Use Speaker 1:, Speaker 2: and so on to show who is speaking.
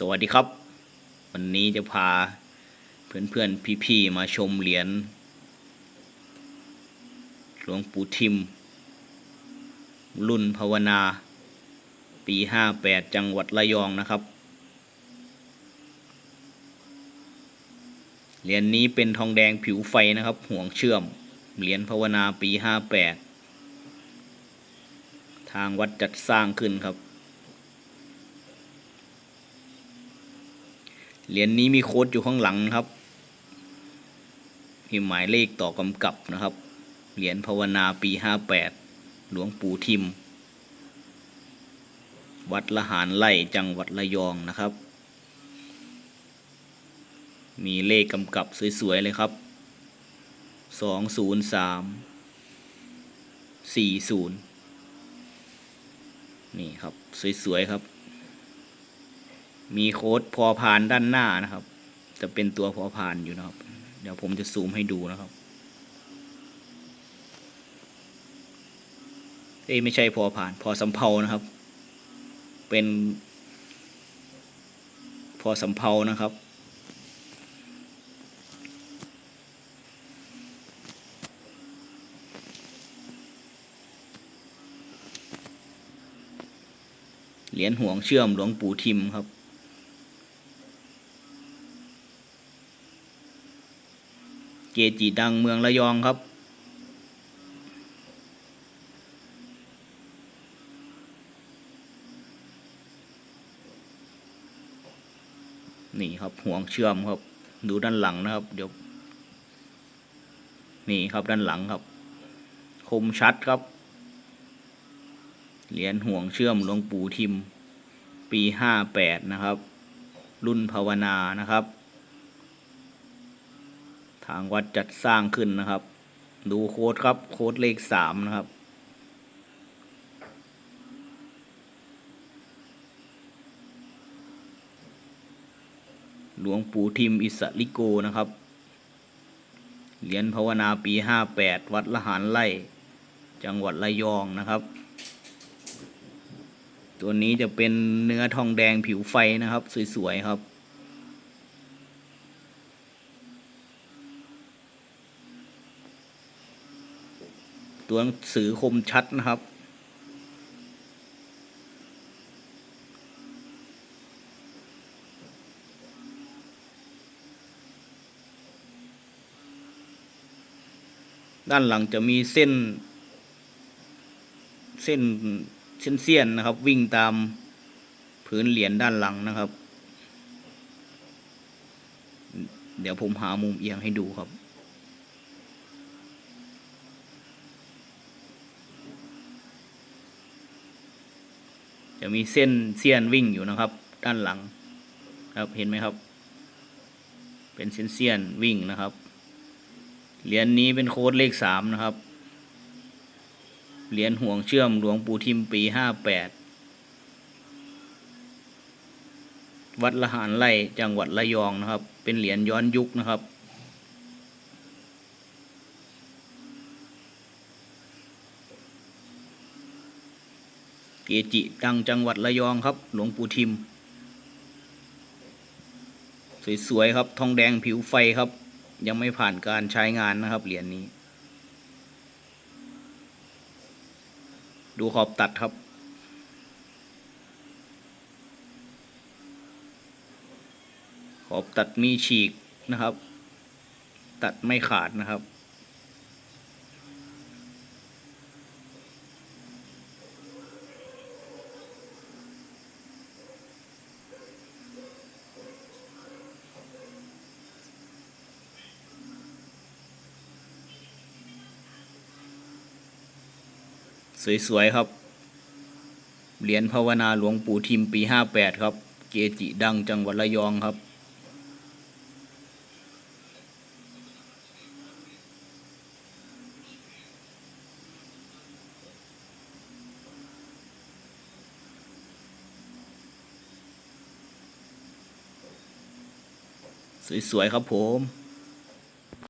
Speaker 1: สวัสดีครับ วันนี้จะพาเพื่อนๆพี่ๆมาชมเหรียญหลวงปู่ทิม รุ่นภาวนา ปี 58 จังหวัดระยองนะครับ เหรียญนี้เป็นทองแดงผิวไฟนะครับ ห่วงเชื่อม เหรียญภาวนาปี 58 ทางวัดจัดสร้างขึ้นครับ เหรียญนี้มีโค้ดอยู่ข้างหลังนะครับมีหมายเลขต่อกำกับนะครับ เหรียญภาวนาปีห้าแปดหลวงปู่ทิม วัดละหารไล่จังหวัดระยองนะครับ มีเลขกำกับสวย ๆ เลยครับสองศูนย์สามสี่ศูนย์นี่ครับ สวย ๆ ครับ มีโค้ดพอพานด้านหน้านะครับ จะเป็นตัวพอพานอยู่นะครับ เดี๋ยวผมจะซูมให้ดูนะครับ เอ้ไม่ใช่พอผ่าน พอสำเพานะครับ เป็น พอสำเพานะครับเหรียญห่วงเชื่อมหลวงปู่ทิมครับ เก จิดังเมืองระยองครับ นี่ครับห่วงเชื่อมครับ ดูด้านหลังนะครับ เดี๋ยว นี่ครับด้านหลังครับ คมชัดครับเหรียญห่วงเชื่อมหลวงปู่ทิม ปีห้าแปดนะครับ รุ่นภาวนานะครับ ทางวัดจัดสร้างขึ้นนะครับ ดูโค้ดครับ โค้ดเลขสามนะครับ หลวงปู่ทิมอิสริโกนะครับ เหรียญภาวนาปีห้าแปดวัดละหารไล่ จังหวัดระยองนะครับ ตัวนี้จะเป็นเนื้อทองแดงผิวไฟนะครับ สวย ๆ ครับ ตัวหนังสือคมชัดนะครับ ด้านหลังจะมีเส้น เส้นเส้นเสี้ยนนะครับ วิ่งตามพื้นเหรียญด้านหลังนะครับ เดี๋ยวผมหามุมเอียงให้ดูครับ จะมีเส้นเสี้ยนวิ่งอยู่นะครับ ด้านหลังครับเห็นไหมครับ เป็นเส้นเสี้ยนวิ่งนะครับเหรียญนี้เป็นโค้ดเลขสามนะครับเหรียญห่วงเชื่อมหลวงปู่ทิมปีห้าแปดวัดละหารไร่จังหวัดระยองนะครับ เป็นเหรียญย้อนยุคนะครับ เกจิดังจังหวัดระยองครับ หลวงปู่ทิม สวย ๆ ครับ ทองแดงผิวไฟครับ ยังไม่ผ่านการใช้งานนะครับ เหรียญนี้ ดูขอบตัดครับ ขอบตัดมีฉีกนะครับ ตัดไม่ขาดนะครับ สวยๆครับ เหรียญภาวนาหลวงปู่ทิมปีห้าแปดครับ เกจิดังจังหวัดระยองครับ สวยๆครับผม